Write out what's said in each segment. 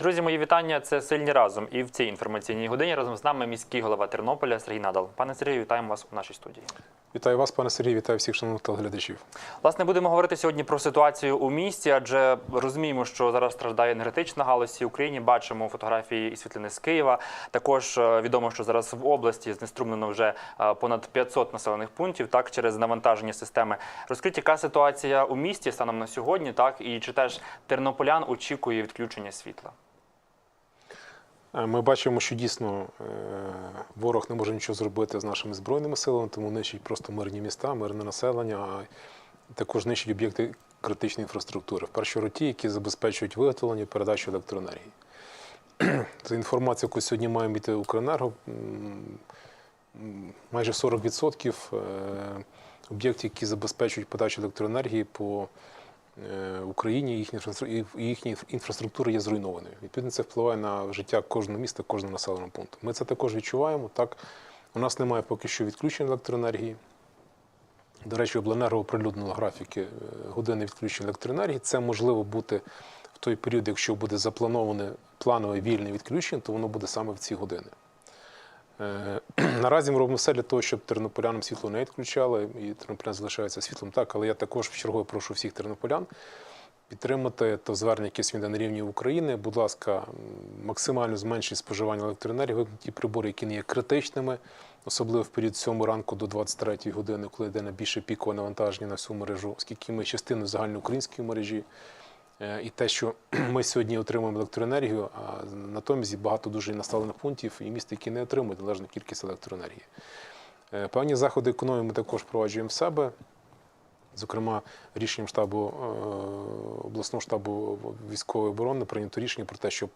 Друзі, мої вітання. Це сильні разом. І в цій інформаційній годині разом з нами міський голова Тернополя Сергій Надал. Пане Сергію, вітаємо вас у нашій студії. Вітаю вас, пане Сергій, вітаю всіх шановних телеглядачів. Власне, будемо говорити сьогодні про ситуацію у місті, адже розуміємо, що зараз страждає енергетична галузь всій Україні. Бачимо фотографії і світлини з Києва. Також е, відомо, що зараз в області знеструмлено вже е, понад 500 населених пунктів, так через навантаження системи. Розкрить, яка ситуація у місті станом на сьогодні, так і чи теж тернополян очікує відключення світла. Е, Ми бачимо, що дійсно е, ворог не може нічого зробити з нашими збройними силами, тому нищить просто мирні міста, мирне населення, а також нищить об'єкти критичної інфраструктури. В першу чергу ті, які забезпечують виготовлення і передачу електроенергії. За інформацією, яку сьогодні маємо від Укренерго, майже 40% е, об'єктів, які забезпечують подачу електроенергії по Україні, їхня їхня інфраструктура є зруйнованою. Відповідно, це впливає на життя кожного міста, кожного населеного пункту. Ми це також відчуваємо. Так, у нас немає поки що відключень електроенергії. До речі, обленерго оприлюднило графіки е, години відключення електроенергії. Це можливо бути в той період, якщо буде заплановане планове вільне відключення, то воно буде саме в ці години. Наразі ми робимо все для того, щоб тернополянам світло не відключали, і тернополян залишається світлом так, але я також вчергове прошу всіх тернополян підтримати то звернення, яке сьогодні на рівні України. Будь ласка, максимально зменшіть споживання електроенергії, вимкніть ті прибори, які не є критичними, особливо в період з 7 ранку до 23 години, коли йде найбільше пікове навантаження на всю мережу, оскільки ми частиною загальноукраїнської мережі. Е, І те, що ми сьогодні отримуємо електроенергію, а натомість багато дуже населених пунктів і міст, які не отримують належну кількість електроенергії. Е, Певні заходи економії ми також впроваджуємо в себе. Зокрема, рішенням штабу е, обласного штабу військової оборони прийнято рішення про те, щоб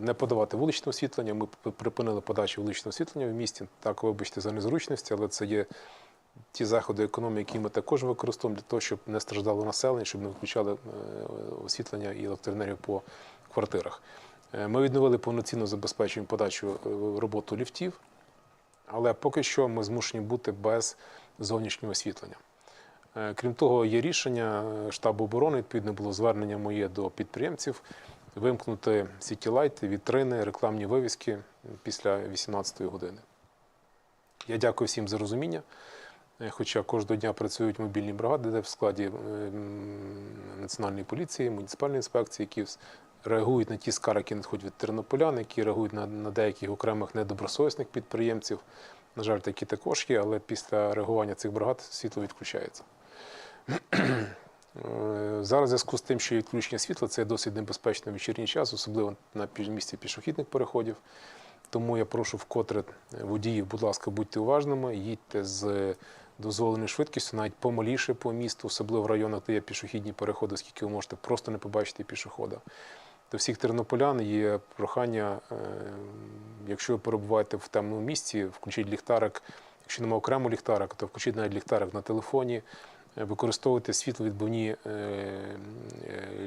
не подавати вуличне освітлення. Ми припинили подачу вуличного освітлення в місті. Так, вибачте за незручності, але це є ті заходи економії, які ми також використовуємо для того, щоб не страждало населення, щоб не виключали е, освітлення і електроенергію по квартирах. Е, Ми відновили повноцінно забезпечуємо подачу е, роботу ліфтів, але поки що ми змушені бути без зовнішнього освітлення. Крім того, є рішення штабу оборони, відповідно було звернення моє до підприємців вимкнути сітілайти, вітрини, рекламні вивіски після 18-ї години. Я дякую всім за розуміння. Е, Хоча кожного дня працюють мобільні бригади, де в складі е, національної поліції, муніципальної інспекції, які реагують на ті скарги, які надходять від тернополян, які реагують на, на деяких окремих недобросовісних підприємців. На жаль, такі також є, але після реагування цих бригад світло відключається. Е, Зараз в зв'язку з тим, що є відключення світла, це досить небезпечний вечірній час, особливо на місці пішохідних переходів. Тому я прошу вкотре водіїв, будь ласка, будьте уважними, їдьте з дозволеною швидкістю, навіть помаліше по місту, особливо в районах, де є пішохідні переходи, оскільки ви можете просто не побачити пішохода. До всіх тернополян є прохання, е, якщо ви перебуваєте в темному місці, включіть ліхтарик. Якщо немає окремо ліхтарика, то включіть навіть ліхтарик на телефоні. Е, Використовуйте світловідбивні е,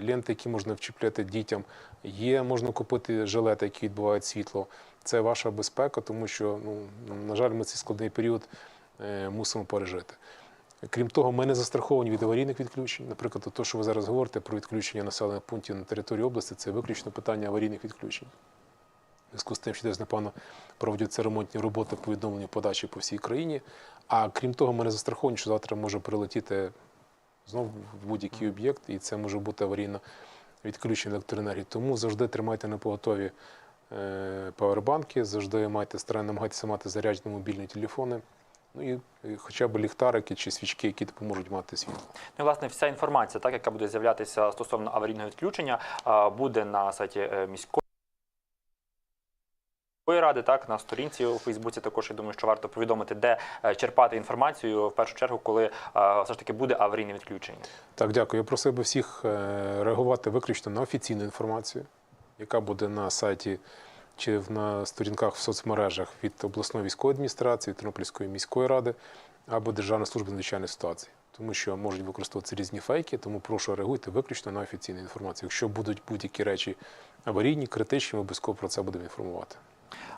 ленти, які можна вчіпляти дітям. Є, можна купити жилети, які відбивають світло. Це ваша безпека, тому що, ну, на жаль, ми цей складний період мусимо пережити. Крім того, ми не застраховані від аварійних відключень. Наприклад, те, що ви зараз говорите про відключення населених пунктів на території області, це виключно питання аварійних відключень. В зв'язку з тим, що десь, напевно, проводяться ремонтні роботи по відновленню подачі по всій країні. А крім того, ми не застраховані, що завтра може прилетіти знову в будь-який об'єкт, і це може бути аварійне відключення електроенергії. Тому завжди тримайте на поготові е, павербанки, завжди майте намагайтеся мати заряджені мобільні телефони. Ну і, хоча б ліхтарики чи свічки, які допоможуть мати світло. Ну, і, власне, вся інформація, так, яка буде з'являтися стосовно аварійного відключення, буде на сайті е, міської. Ради так на сторінці у Фейсбуці також я думаю, що варто повідомити, де е, черпати інформацію в першу чергу, коли е, все ж таки буде аварійне відключення. Так, дякую. Я просив би всіх реагувати виключно на офіційну інформацію, яка буде на сайті чи на сторінках в соцмережах від обласної військової адміністрації, Тернопільської міської ради або Державної служби надзвичайних ситуацій. Тому що можуть використовуватися різні фейки, тому прошу реагуйте виключно на офіційну інформацію. Якщо будуть будь-які речі аварійні, критичні, ми обов'язково про це будемо інформувати.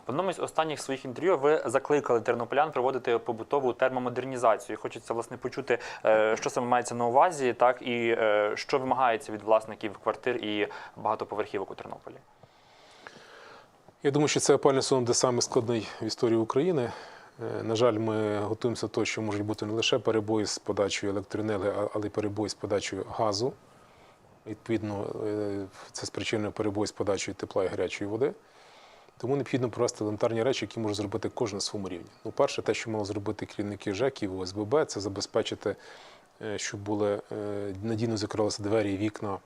В одному з останніх своїх інтерв'ю ви закликали тернополян проводити побутову термомодернізацію. Хочеться власне почути, е, що саме мається на увазі, так і е, що вимагається від власників квартир і багатоповерхівок у Тернополі. Я думаю, що це опальний сезон буде саме складний в історії України. Е, На жаль, ми готуємося до того, що можуть бути не лише перебої з подачею електроенергії, але й перебої з подачею газу. Відповідно, е, це спричинює перебой з подачею тепла і гарячої води. Тому необхідно провести елементарні речі, які може зробити кожен на своєму рівні. Ну, перше, те, що мали зробити керівники ЖЕКів, ОСББ, це забезпечити, е, щоб були надійно закривалися двері і вікна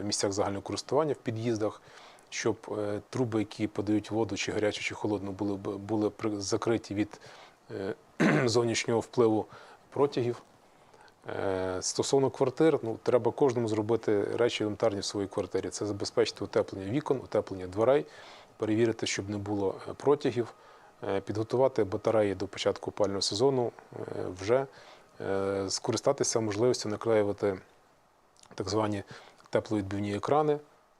в місцях загального користування в під'їздах, щоб е, труби, які подають воду, чи гарячу, чи холодну, були, були закриті від е, зовнішнього впливу протягів. Е, Стосовно квартир, ну треба кожному зробити речі елементарні в своїй квартирі. Це забезпечити утеплення вікон, утеплення дверей, перевірити, щоб не було протягів, підготувати батареї до початку опального сезону вже скористатися можливістю наклеювати так звані тепловідбивні екрани.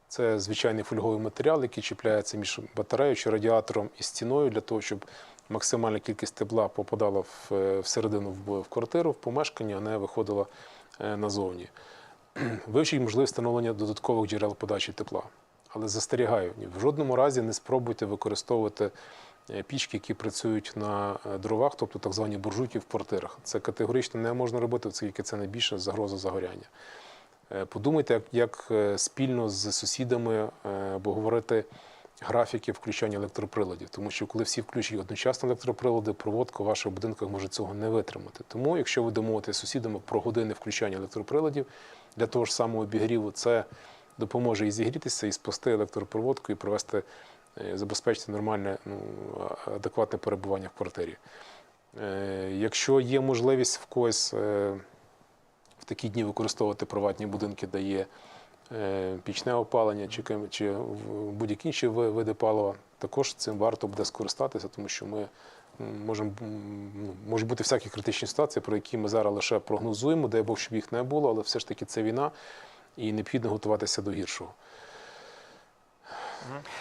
Це звичайний фольговий матеріал, який чіпляється між батареєю чи радіатором і стіною для того, щоб максимальна кількість тепла попадала е, всередину в, квартиру, в помешкання, а не виходила е, назовні. Вивчіть можливість встановлення додаткових джерел подачі тепла. Але застерігаю, в жодному разі не спробуйте використовувати е, пічки, які працюють на дровах, тобто так звані буржуйки в квартирах. Це категорично не можна робити, оскільки це найбільша загроза загоряння. Е, Подумайте, як, е, спільно з сусідами е, обговорити графіки включання електроприладів, тому що коли всі включать одночасно електроприлади, проводка в ваших будинках може цього не витримати. Тому, якщо ви домовитесь з сусідами про години включання електроприладів для того ж самого обігріву, це допоможе і зігрітися, і спасти електропроводку, і провести, забезпечити нормальне, ну, адекватне перебування в квартирі. Якщо є можливість в когось такі дні використовувати приватні будинки, де є е, пічне опалення чи, будь-які інші види палива, також цим варто буде скористатися, тому що ми можемо ну, можуть бути всякі критичні ситуації, про які ми зараз лише прогнозуємо, дай Бог, щоб їх не було, але все ж таки це війна, і необхідно готуватися до гіршого.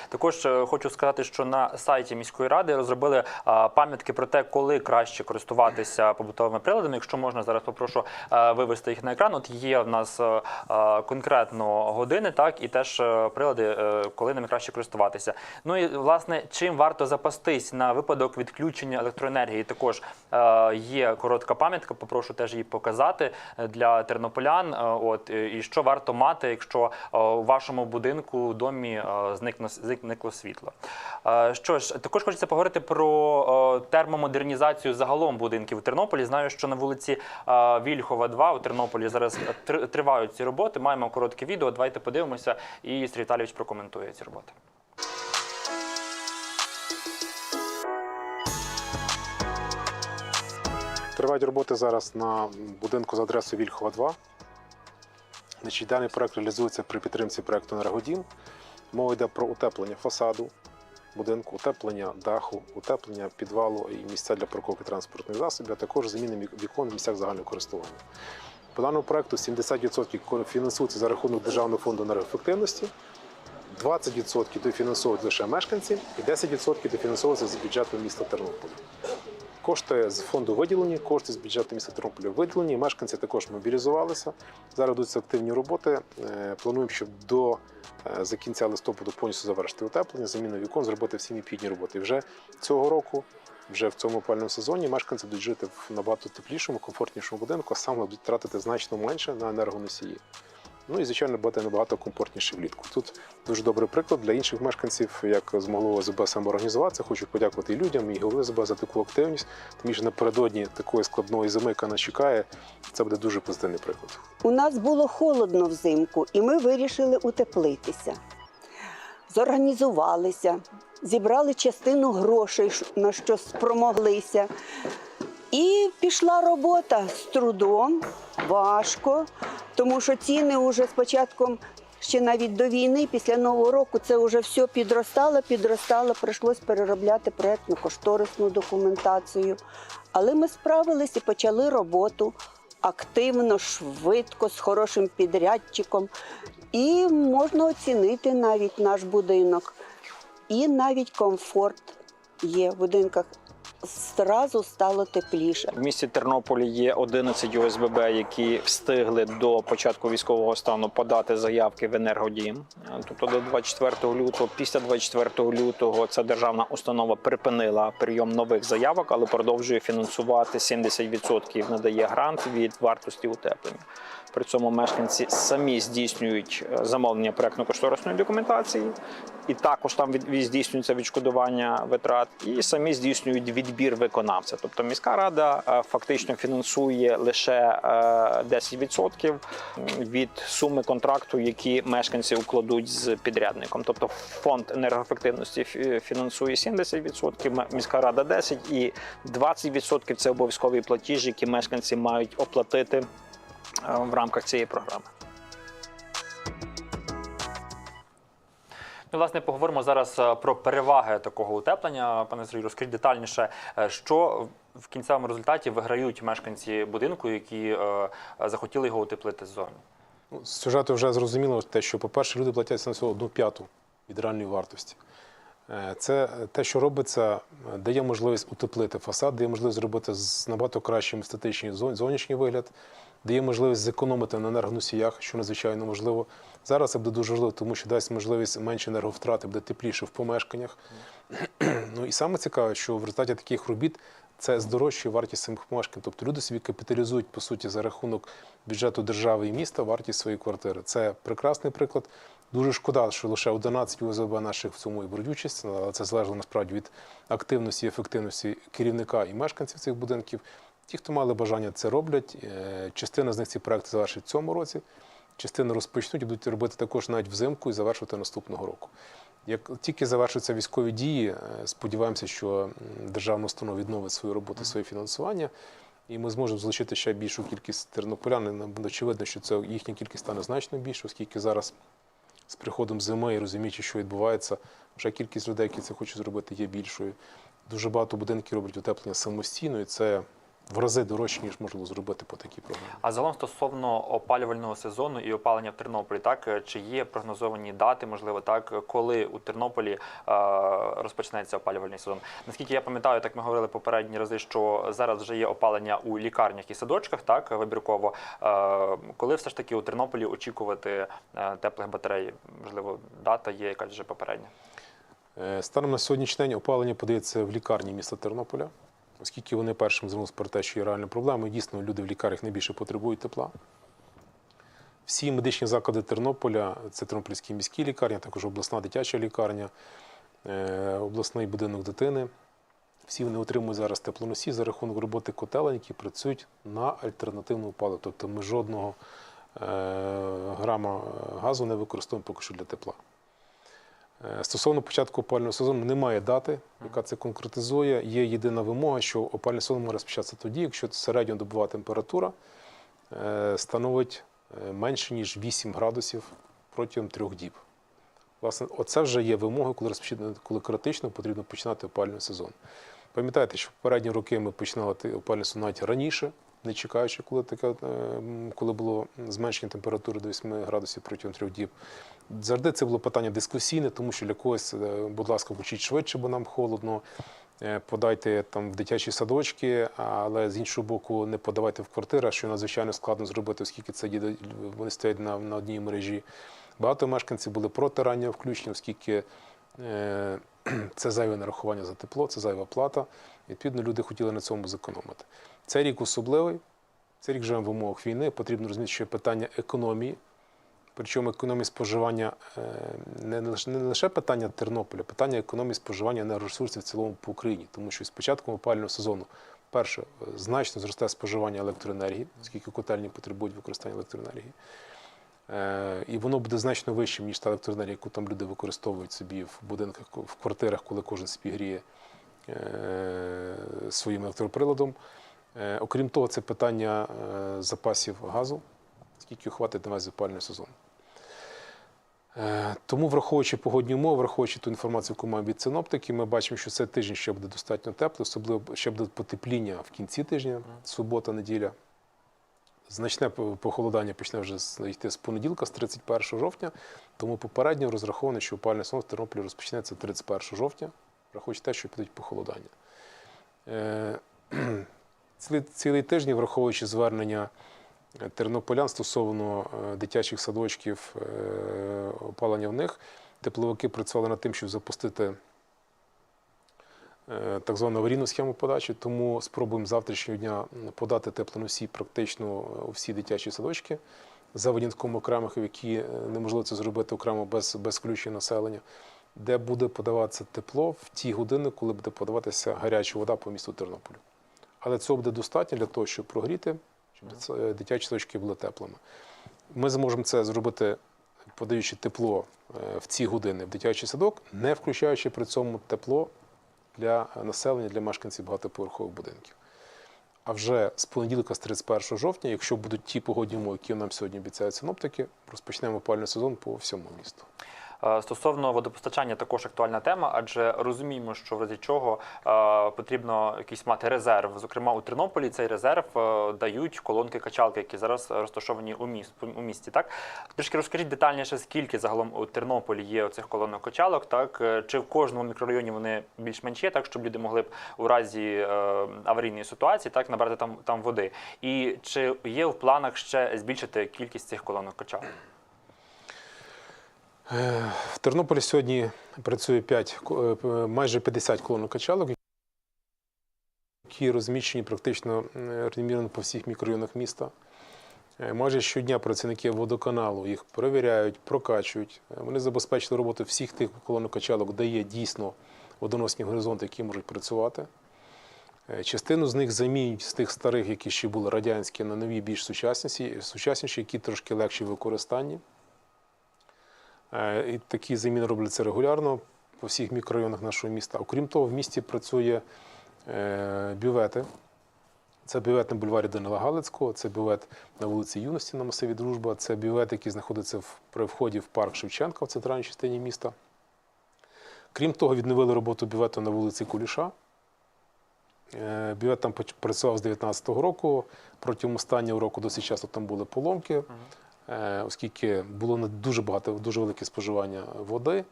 Також е, хочу сказати, що на сайті міської ради розробили пам'ятки про те, коли краще користуватися побутовими приладами. Якщо можна, зараз попрошу е, вивести їх на екран. От є в нас е, конкретно години, так і теж прилади, коли ними краще користуватися. Ну і власне, чим варто запастись на випадок відключення електроенергії. Також є коротка пам'ятка. Попрошу теж її показати для тернополян. От і що варто мати, якщо у вашому будинку домі е, зникне зникло світло. Що ж, також хочеться поговорити про термомодернізацію загалом будинків у Тернополі. Знаю, що на вулиці Вільхова, 2 у Тернополі зараз тривають ці роботи. Маємо коротке відео. Давайте подивимося, і Сергій Віталійович прокоментує ці роботи. Тривають роботи зараз на будинку за адресою Вільхова 2. Значить, даний проект реалізується при підтримці проекту «Енергодім». Мова йде про утеплення фасаду будинку, утеплення даху, утеплення підвалу і місця для парковки транспортних засобів, а також заміни вікон в місцях загального користування. По даному проекту 70% фінансується за рахунок Державного фонду енергоефективності, 20% дофінансовують лише мешканці і 10% дофінансовується з бюджету міста Тернополя. Кошти з фонду виділені, кошти з бюджету міста Тернополя виділені. Мешканці також мобілізувалися. Зараз ведуться активні роботи. Е, Плануємо, щоб до е, за кінця листопаду повністю завершити утеплення, заміну вікон, зробити всі необхідні роботи. Вже цього року, вже в цьому опальному сезоні, мешканці будуть жити в набагато теплішому, комфортнішому будинку, а саме будуть тратити значно менше на енергоносії. Ну і звичайно, буде набагато комфортніше влітку. Тут дуже добрий приклад для інших мешканців, як змогло ОСБ самоорганізуватися. Хочу подякувати і людям, і голові ОСБ за таку активність. Тому що напередодні такої складної зими, яка нас чекає, це буде дуже позитивний приклад. У нас було холодно взимку, і ми вирішили утеплитися. Зорганізувалися, зібрали частину грошей, на що спромоглися. І пішла робота з трудом, важко, тому що ціни вже з початком, ще навіть до війни, після Нового року, це вже все підростало, підростало, прийшлось переробляти проєктну кошторисну документацію. Але ми справились і почали роботу активно, швидко, з хорошим підрядчиком. І можна оцінити навіть наш будинок. і навіть комфорт є в будинках. Зразу стало тепліше. В місті Тернополі є 11 ОСББ, які встигли до початку військового стану подати заявки в енергодім. Тобто до 24 лютого. Після 24 лютого ця державна установа припинила прийом нових заявок, але продовжує фінансувати 70% надає грант від вартості утеплення. При цьому мешканці самі здійснюють е, замовлення проектно-кошторисної документації, і також там здійснюється відшкодування витрат, і самі здійснюють відбір виконавця. Тобто міська рада е, фактично фінансує лише е, 10% від суми контракту, які мешканці укладуть з підрядником. Тобто фонд енергоефективності фі- фінансує 70%, міська рада 10% і 20% це обов'язкові платіжі, які мешканці мають оплатити е, в рамках цієї програми. Ну, власне, поговоримо зараз е, про переваги такого утеплення. Пане Сергію, розкажіть детальніше, е, що в кінцевому результаті виграють мешканці будинку, які е, захотіли його утеплити ззовні. Ну, з сюжету вже зрозуміло те, що, по-перше, люди платять на всього одну п'яту від реальної вартості. Е, Це те, що робиться, е, дає можливість утеплити фасад, дає можливість зробити з набагато кращим естетичний зовнішній вигляд, дає можливість зекономити на енергоносіях, що надзвичайно важливо. Зараз це буде дуже важливо, тому що дасть можливість менше енерговтрати, буде тепліше в помешканнях. Ну і саме цікаве, що в результаті таких робіт це здорожчує вартість самих помешкань. Тобто люди собі капіталізують по суті за рахунок бюджету держави і міста вартість своєї квартири. Це прекрасний приклад. Дуже шкода, що лише 11 ОЗБ наших в цьому і беруть участь, але це залежно насправді від активності і ефективності керівника і мешканців цих будинків. Ті, хто мали бажання, це роблять. Е, Частина з них ці проекти завершить в цьому році. Частину розпочнуть і будуть робити також навіть взимку і завершувати наступного року. Як тільки завершаться військові дії, е, сподіваємося, що державна установа відновить свою роботу, своє фінансування, і ми зможемо залучити ще більшу кількість тернополян. Нам очевидно, що це їхня кількість стане значно більше, оскільки зараз з приходом зими і розуміючи, що відбувається, вже кількість людей, які це хочуть зробити, є більшою. Дуже багато будинків роблять утеплення самостійно, і це в рази дорожче, ніж можна зробити по такій програмі. А загалом стосовно опалювального сезону і опалення в Тернополі, так е, чи є прогнозовані дати, можливо, так коли у Тернополі е, розпочнеться опалювальний сезон? Наскільки я пам'ятаю, так ми говорили попередні рази, що зараз вже є опалення у лікарнях і садочках, так вибірково. Е, коли все ж таки у Тернополі очікувати теплих батарей? Можливо, дата є якась вже попередня. Станом на сьогоднішній день опалення подається в лікарні міста Тернополя, оскільки вони першим звернулися про те, що є реальна проблема. Дійсно, люди в лікарнях найбільше потребують тепла. Всі медичні заклади Тернополя це Тернопільські міські лікарні, також обласна дитяча лікарня, е, обласний будинок дитини. Всі вони отримують зараз теплоносії за рахунок роботи котелень, які працюють на альтернативну паливо. Тобто ми жодного е, грама газу не використовуємо поки що для тепла. Е, Стосовно початку опалювального сезону немає дати, яка це конкретизує. Є єдина вимога, що опалювальний сезон може розпочатися тоді, якщо середньодобова температура е, становить е, менше ніж 8 градусів протягом трьох діб. Власне, оце вже є вимогою, коли коли критично потрібно починати опалювальний сезон. Пам'ятаєте, що в попередні роки ми починали опалювальний сезон навіть раніше, не чекаючи, коли таке, коли було зменшення температури до 8 градусів протягом трьох діб. Завжди це було питання дискусійне, тому що для когось, е, будь ласка, включіть швидше, бо нам холодно. е, Подайте там в дитячі садочки, але з іншого боку, не подавайте в квартирах, що надзвичайно складно зробити, оскільки це діде- вони стоять на, на одній мережі. Багато мешканців були проти раннього включення, оскільки е, це зайве нарахування за тепло, це зайва плата. Відповідно, люди хотіли на цьому зекономити. Цей рік особливий. Цей рік живемо в умовах війни. Потрібно розуміти, що питання економії. Причому економії споживання е, не лише, не лише питання Тернополя, питання економії споживання енергоресурсів в цілому по Україні. Тому що з початком опалювального сезону, перше, е, значно зросте споживання електроенергії, оскільки котельні потребують використання електроенергії. Е, І воно буде значно вищим, ніж та електроенергія, яку там люди використовують собі в будинках, в квартирах, коли кожен собі гріє е, своїм електроприладом. Окрім того, це питання запасів газу, скільки хватить на весь опалювальний сезон. Е, Тому, враховуючи погодні умови, враховуючи ту інформацію, яку маємо від синоптиків, ми бачимо, що цей тиждень ще буде достатньо теплий, особливо ще буде потепління в кінці тижня, субота, неділя. Значне похолодання почне вже йти з понеділка, з 31 жовтня. Тому попередньо розраховано, що опальний сезон в Тернополі розпочнеться 31 жовтня, враховуючи те, що підуть похолодання. Е, Цілий, цілий тиждень, враховуючи звернення тернополян стосовно е, дитячих садочків, е, опалення в них, тепловики працювали над тим, щоб запустити е, так звану аварійну схему подачі. Тому спробуємо завтрашнього дня подати теплоносій практично у всі дитячі садочки за винятком окремих, в які неможливо це зробити окремо без, без включення населення, де буде подаватися тепло в ті години, коли буде подаватися гаряча вода по місту Тернополю. Але цього буде достатньо для того, щоб прогріти, щоб дитячі садочки були теплими. Ми зможемо це зробити, подаючи тепло е, в ці години в дитячий садок, не включаючи при цьому тепло для населення, для мешканців багатоповерхових будинків. А вже з понеділка, з 31 жовтня, якщо будуть ті погодні умови, які нам сьогодні обіцяють синоптики, розпочнемо опалювальний сезон по всьому місту. Е, Стосовно водопостачання, також актуальна тема, адже розуміємо, що в разі чого е, потрібно якийсь мати резерв. Зокрема, у Тернополі цей резерв е, дають колонки качалки, які зараз розташовані у міст у місті. Так трішки розкажіть детальніше, скільки загалом у Тернополі є оцих колонок качалок, так чи в кожному мікрорайоні вони більш-менш є, так щоб люди могли б у разі аварійної ситуації так набрати там там води. І чи є в планах ще збільшити кількість цих колонок качалок? Е, В Тернополі сьогодні працює 5, майже 50 колонок качалок, які розміщені практично е, рівномірно по всіх мікрорайонах міста. Е, Майже щодня працівники водоканалу їх перевіряють, прокачують. Е, Вони забезпечили роботу всіх тих колонок качалок, де є дійсно водоносні горизонти, які можуть працювати. Е, Частину з них замінюють з тих старих, які ще були радянські, на нові більш сучасніші які трошки легші в використанні. Е, І такі заміни робляться регулярно по всіх мікрорайонах нашого міста. Окрім того, в місті працює е, бювети. Це бювет на бульварі Данила Галицького, це бювет на вулиці Юності на масиві Дружба, це бювет, який знаходиться при вході в парк Шевченка в центральній частині міста. Крім того, відновили роботу бювету на вулиці Куліша. Е, Бювет там працював з 2019 року. Протягом останнього року досить часто там були поломки, оскільки було не дуже багато, дуже велике споживання води.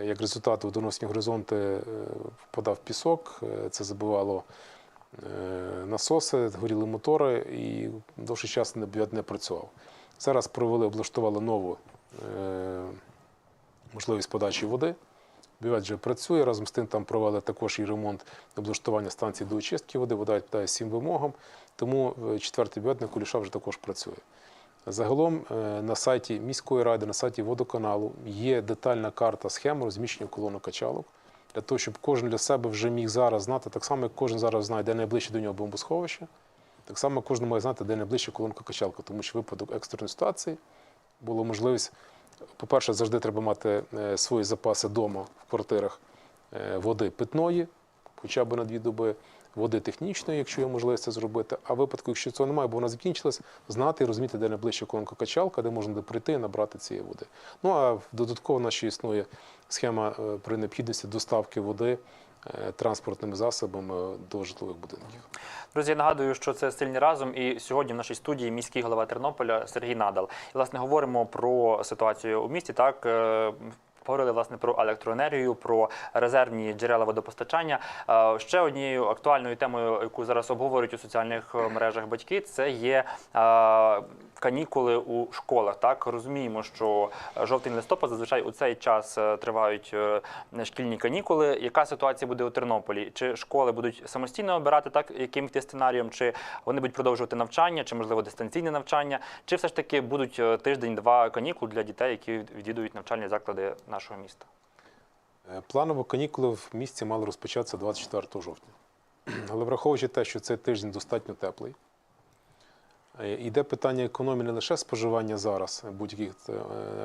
Е, Як результат, водоносні горизонти е, впадав пісок, е, це забивало е, насоси, горіли мотори і довший час не- працював. Зараз провели, облаштували нову е, можливість подачі води. Бювет вже працює. Разом з тим там провели також і ремонт облаштування станції до очистки води. Вода відповідає всім вимогам. Тому е, четвертий бювет на Куліша вже також працює. Загалом е, на сайті міської ради, на сайті водоканалу є детальна карта схеми розміщення колонок качалок. Для того, щоб кожен для себе вже міг зараз знати, так само, як кожен зараз знає, де найближче до нього бомбосховище, так само кожен має знати, де найближче колонка качалка, тому що випадок екстреної ситуації була можливість по-перше, завжди треба мати е, свої запаси вдома в квартирах е, води питної, хоча б на дві доби, води технічної, якщо є можливість це зробити. А в випадку, якщо цього немає, бо вона закінчилась, знати і розуміти, де найближча колонка качалка, де можна прийти і набрати цієї води. Ну а додатково наша існує схема е, при необхідності доставки води е, транспортними засобами до житлових будинків. Друзі, я нагадую, що це сильні разом. І сьогодні в нашій студії міський голова Тернополя Сергій Надал. І власне говоримо про ситуацію у місті. Так е, говорили власне про електроенергію, про резервні джерела водопостачання. Е, Ще однією актуальною темою, яку зараз обговорюють у соціальних е, мережах батьки, це є е, канікули у школах. Так розуміємо, що жовтень листопад зазвичай у цей час е, тривають е, шкільні канікули. Яка ситуація буде у Тернополі? Чи школи будуть самостійно обирати так, яким йти сценарієм, чи вони будуть продовжувати навчання, чи можливо дистанційне навчання, чи все ж таки будуть е, тиждень-два канікул для дітей, які відвідують навчальні заклади нашого міста? Е, Планово канікули в місті мали розпочатися 24 жовтня. Але враховуючи те, що цей тиждень достатньо теплий, е, йде питання економії не лише споживання зараз будь-яких е,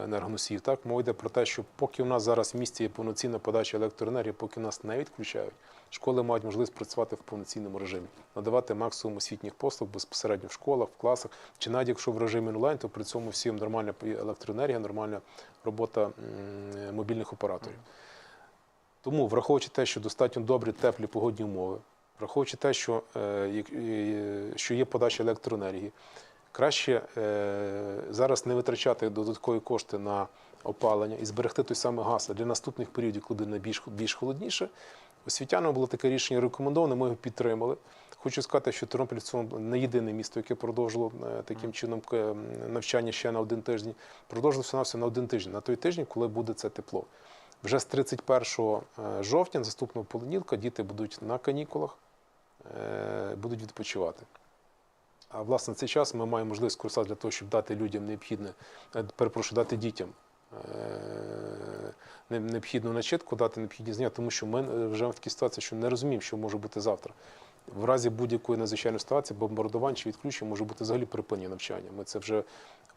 енергоносіїв. Так, мова йде про те, що поки у нас зараз в місті є повноцінна подача електроенергії, поки нас не відключають, школи мають можливість працювати в повноцінному режимі, надавати максимум освітніх послуг безпосередньо в школах, в класах, чи навіть якщо в режимі онлайн, то при цьому всім нормальна електроенергія, нормальна робота мобільних операторів. Тому, враховуючи те, що достатньо добрі, теплі погодні умови, враховуючи те, що, е, що є подача електроенергії, Краще е, зараз не витрачати додаткові кошти на опалення і зберегти той самий газ для наступних періодів, коли буде більш, більш холодніше. Освітянам було таке рішення рекомендоване, ми його підтримали. Хочу сказати, що Тернопіль в цьому не єдине місто, яке продовжило е, таким чином навчання ще на один тиждень. Продовжило все на все на один тиждень, на той тиждень, коли буде це тепло. Вже з 31 е, жовтня, наступного понеділка, діти будуть на канікулах, будуть відпочивати. А власне цей час ми маємо можливість скористатися для того, щоб дати людям необхідне, е, перепрошую, дати дітям е, необхідну начитку, дати необхідні знання, тому що ми е, вже в такій ситуації, що не розуміємо, що може бути завтра. В разі будь-якої надзвичайної ситуації, бомбардувань чи відключень може бути взагалі припинення навчання. Ми це вже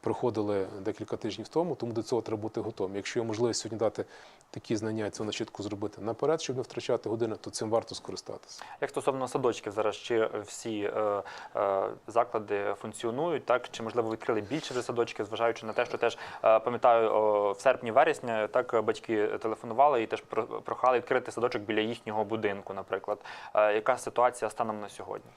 проходили декілька тижнів тому, тому до цього треба бути готовим. Якщо є можливість сьогодні дати такі знання, цю начитку зробити наперед, щоб не втрачати години, то цим варто скористатися. Як стосовно садочків, зараз чи всі е, е, заклади функціонують, так чи можливо відкрили більше вже садочків, зважаючи на те, що теж е, пам'ятаю, в серпні-вересні так батьки телефонували і теж про- прохали відкрити садочок біля їхнього будинку, наприклад. Е, яка ситуація станом на сьогодні?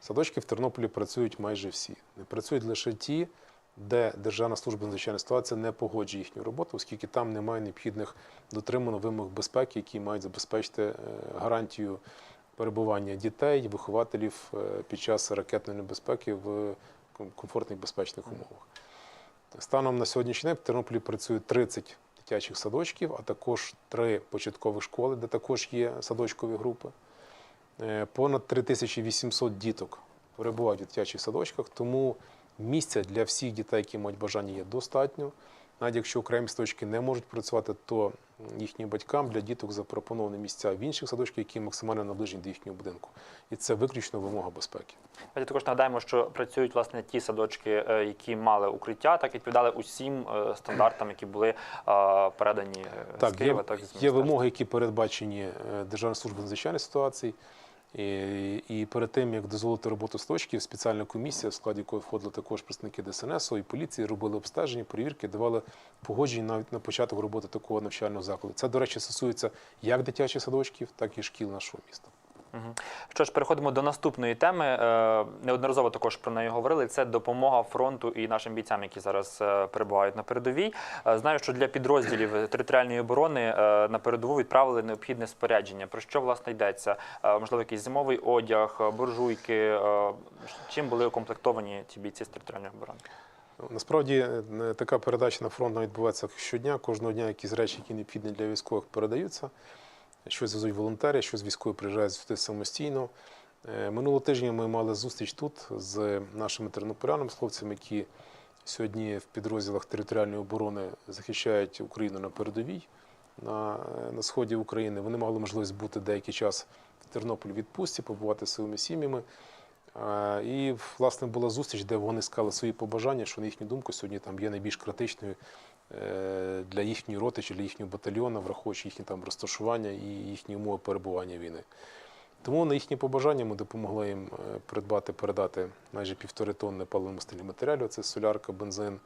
Садочки в Тернополі працюють майже всі. Не працюють лише ті, де Державна служба надзвичайної ситуації не погоджує їхню роботу, оскільки там немає необхідних дотримано вимог безпеки, які мають забезпечити е, гарантію перебування дітей, вихователів е, під час ракетної небезпеки в комфортних безпечних умовах. Станом на сьогоднішній день в Тернополі працює 30 дитячих садочків, а також три початкових школи, де також є садочкові групи. Е, Понад 3800 діток перебувають у дитячих садочках, тому місця для всіх дітей, які мають бажання, є достатньо. Навіть якщо окремі садочки не можуть працювати, то їхнім батькам для діток запропоновані місця в інших садочках, які максимально наближені до їхнього будинку. І це виключно вимога безпеки. Давайте також нагадаємо, що працюють власне ті садочки, е, які мали укриття, так відповідали усім е, стандартам, які були е, передані так, з Києва, є, так з є вимоги, які передбачені е, Державною службою надзвичайних ситуацій. І, і перед тим, як дозволити роботу сточків, спеціальна комісія, в складі якої входили також представники ДСНСу і поліції, робили обстеження, перевірки, давали погодження навіть на початок роботи такого навчального закладу. Це, до речі, стосується як дитячих садочків, так і шкіл нашого міста. Що ж, переходимо до наступної теми. Е, Неодноразово також про неї говорили. Це допомога фронту і нашим бійцям, які зараз е, перебувають на передовій. Е, Знаю, що для підрозділів територіальної оборони на передову відправили необхідне спорядження. Про що власне йдеться? Можливо, якийсь зимовий одяг, буржуйки. Чим були укомплектовані ці бійці з територіальної оборони? Насправді е, така передача на фронт відбувається щодня. Кожного дня якісь речі, які необхідні для військових, передаються. Щось везуть волонтери, щось військові приїжджають сюди самостійно. Е, Минулого тижня ми мали зустріч тут з нашими тернополянами, з хлопцями, які сьогодні в підрозділах територіальної оборони захищають Україну на передовій на, е, на сході України. Вони мали можливість бути деякий час в Тернополі в відпустці, побувати зі своїми сім'ями. Е, І власне була зустріч, де вони сказали свої побажання, що на їхню думку сьогодні там є найбільш критичною для їхньої роти чи для їхнього батальйону, враховуючи їхнє там розташування і їхні умови перебування війни. Тому на їхні побажання ми допомогли їм е, придбати, передати майже півтори тонни паливно-мастильних матеріалів, це солярка, бензин.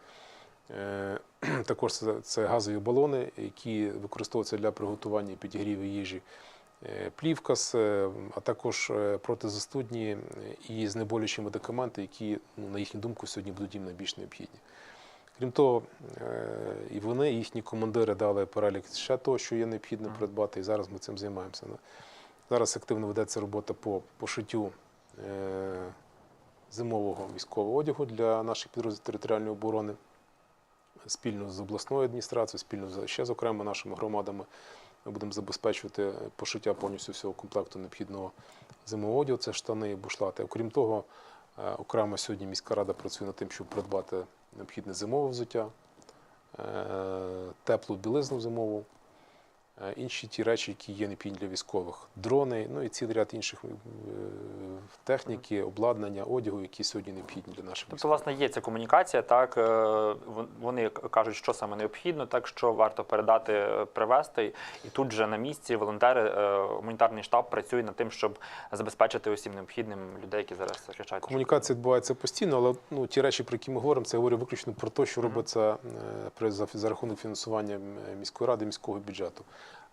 Е, Також це, це газові балони, які використовуються для приготування і підігріву їжі. Е, Плівкас, е, а також е, протизастудні е, і знеболюючі медикаменти, які, ну, на їхню думку, сьогодні будуть їм найбільш необхідні. Крім того, е, і вони, і їхні командири дали перелік ще того, що є необхідно придбати, і зараз ми цим займаємося. Зараз активно ведеться робота по пошиттю е, зимового військового одягу для наших підрозділів територіальної оборони спільно з обласною адміністрацією, спільно з ще з окремо нашими громадами. Ми будемо забезпечувати пошиття повністю всього комплекту необхідного зимового одягу. Це штани і бушлати. Окрім того, е, окремо сьогодні міська рада працює над тим, щоб придбати необхідне зимове взуття, е, теплу білизну зимову, інші ті речі, які є необхідні для військових, дрони, ну і цілий ряд інших е, техніки, обладнання, одягу, які сьогодні необхідні для наших Тобто, власне, є ця комунікація, так е, вони кажуть, що саме необхідно, так що варто передати, е, привезти. І тут же на місці волонтери, е, гуманітарний штаб працює над тим, щоб забезпечити усім необхідним людей, які зараз захищають. Комунікація відбувається постійно, але ну, ті речі, про які ми говоримо, це я говорю виключно про те, що робиться е, при- за рахунок фінансування міської ради, міського бюджету.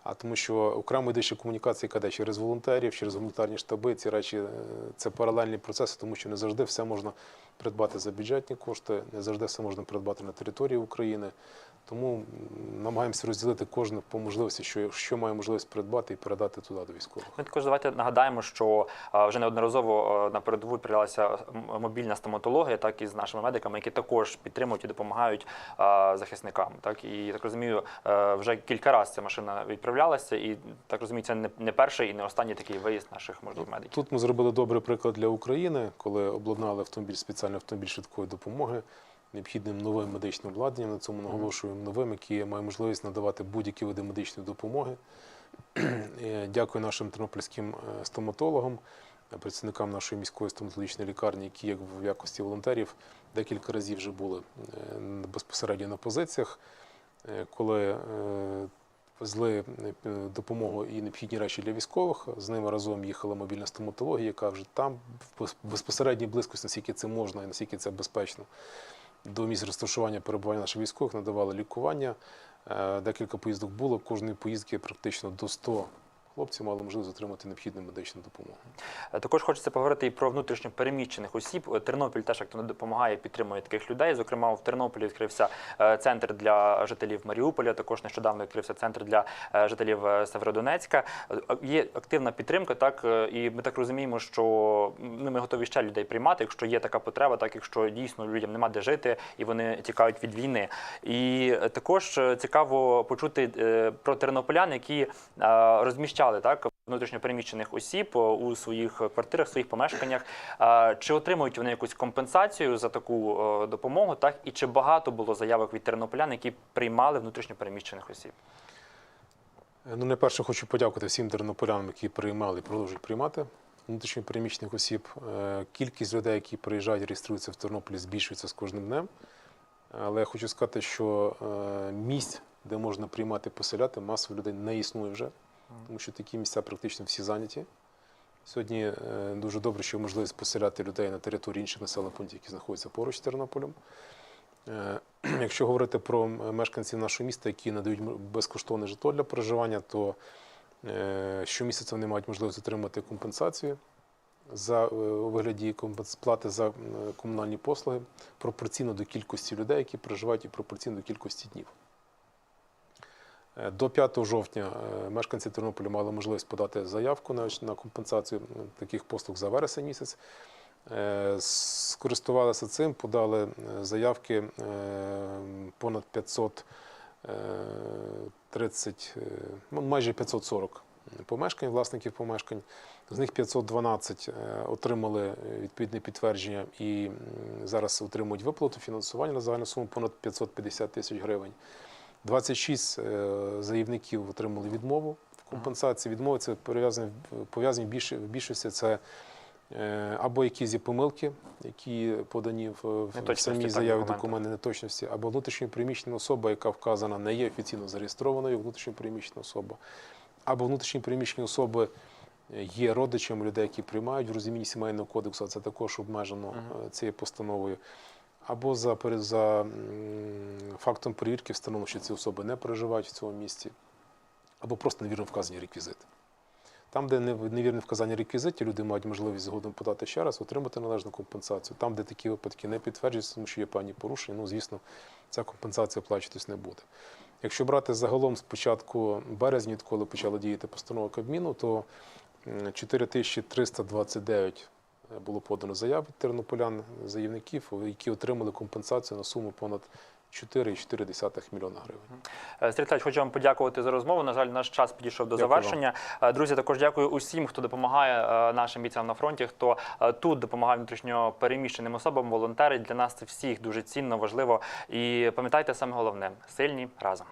А тому, що окремо медична комунікація, яка йде через волонтерів, через гуманітарні штаби, ці речі е, це паралельні процеси, тому що не завжди все можна придбати за бюджетні кошти, не завжди все можна придбати на території України. Тому намагаємося розділити кожне по можливості, що, що має можливість придбати і передати туди до військових. Ми також давайте нагадаємо, що е, вже неодноразово е, на передову прилялася мобільна стоматологія, так і з нашими медиками, які також підтримують і допомагають е, захисникам. Так і я так розумію, вже кілька разів ця машина відправлялася, і так розумію, це не, не перший і не останній такий виїзд наших можливо медиків. Тут ми зробили добрий приклад для України, коли обладнали автомобіль, спеціальний автомобіль швидкої допомоги необхідним новим медичним обладнанням. На цьому наголошуємо новим, які має можливість надавати будь-які види медичної допомоги. Е, Дякую нашим тернопільським е, стоматологам, працівникам нашої міської стоматологічної лікарні, які як в якості волонтерів декілька разів вже були е, безпосередньо на позиціях, коли везли допомогу і необхідні речі для військових. З ними разом їхала мобільна стоматологія, яка вже там в безпосередній близькості, наскільки це можна і наскільки це безпечно. До місць розташування перебування наших військових надавали лікування. Е, Декілька поїздок було. Кожної поїздки практично до 100 хлопців мали можливість отримати необхідну медичну допомогу. Е, Також хочеться поговорити і про внутрішньо переміщених осіб. Е, Тернопіль теж активно допомагає, підтримує таких людей. Зокрема, в Тернополі відкрився е, центр для жителів Маріуполя. Також нещодавно відкрився центр для жителів Северодонецька. Є активна підтримка, так і ми так розуміємо, що ну, ми готові ще людей приймати, якщо є така потреба, так якщо дійсно людям нема де жити і вони тікають від війни. І також цікаво почути про тернополян, які е, розміщали так внутрішньопереміщених осіб е, у своїх квартирах, своїх помешканнях. Е, Чи отримують вони якусь компенсацію за таку е, допомогу? Так і чи багато було заявок від тернополян, які приймали внутрішньопереміщених осіб? Ну, найперше хочу подякувати всім тернополянам, які приймали і продовжують приймати внутрішньо переміщених осіб. Кількість людей, які приїжджають реєструються в Тернополі, збільшується з кожним днем. Але я хочу сказати, що місць, де можна приймати поселяти, масово людей не існує вже, тому що такі місця практично всі зайняті. Сьогодні е, дуже добре, що є можливість поселяти людей на території інших населених пунктів, які знаходяться поруч з Тернополем. Е, Якщо говорити про мешканців нашого міста, які надають безкоштовне житло для проживання, то е, щомісяця вони мають можливість отримати компенсацію за вигляді плати за комунальні послуги пропорційно до кількості людей, які проживають, і пропорційно до кількості днів. Е, До 5 жовтня е, мешканці Тернополя мали можливість подати заявку на, компенсацію таких послуг за вересень місяць. Е, Скористувалися цим, подали заявки понад 530, е, ну, майже 540 помешкань, власників помешкань. З них 512 е, отримали відповідне підтвердження і зараз отримують виплату фінансування на загальну суму понад 550 тисяч гривень. 26 е, заявників отримали відмову в компенсації. Відмови це пов'язані в більшості це е, або якісь є помилки, які подані в, самій заяві документи. неточності, або внутрішньо переміщена особа, яка вказана, не є офіційно зареєстрованою внутрішньо переміщена особа, або внутрішньо переміщені особи є родичами людей, які приймають в розумінні сімейного кодексу, а це також обмежено е, цією постановою. Або за, за фактом перевірки встановлено, що ці особи не проживають в цьому місті, або просто невірно вказані реквізити. Там, де невірне вказання реквізитів, люди мають можливість згодом подати ще раз, отримати належну компенсацію. Там, де такі випадки не підтверджуються, тому що є певні порушення, ну, звісно, ця компенсація оплачуватись не буде. Якщо брати загалом з початку березня, відколи почала діяти постанова Кабміну, то 4329 було подано заяв від тернополян, заявників, які отримали компенсацію на суму понад 4,4 мільйона гривень. Е, Віталійович, хочу вам подякувати за розмову. На жаль, наш час підійшов до Дякую завершення. Е, Друзі, також дякую усім, хто допомагає е, нашим бійцям на фронті, хто тут допомагає внутрішньо переміщеним особам, волонтери. Для нас це всіх дуже цінно, важливо. І пам'ятайте саме головне: сильні разом.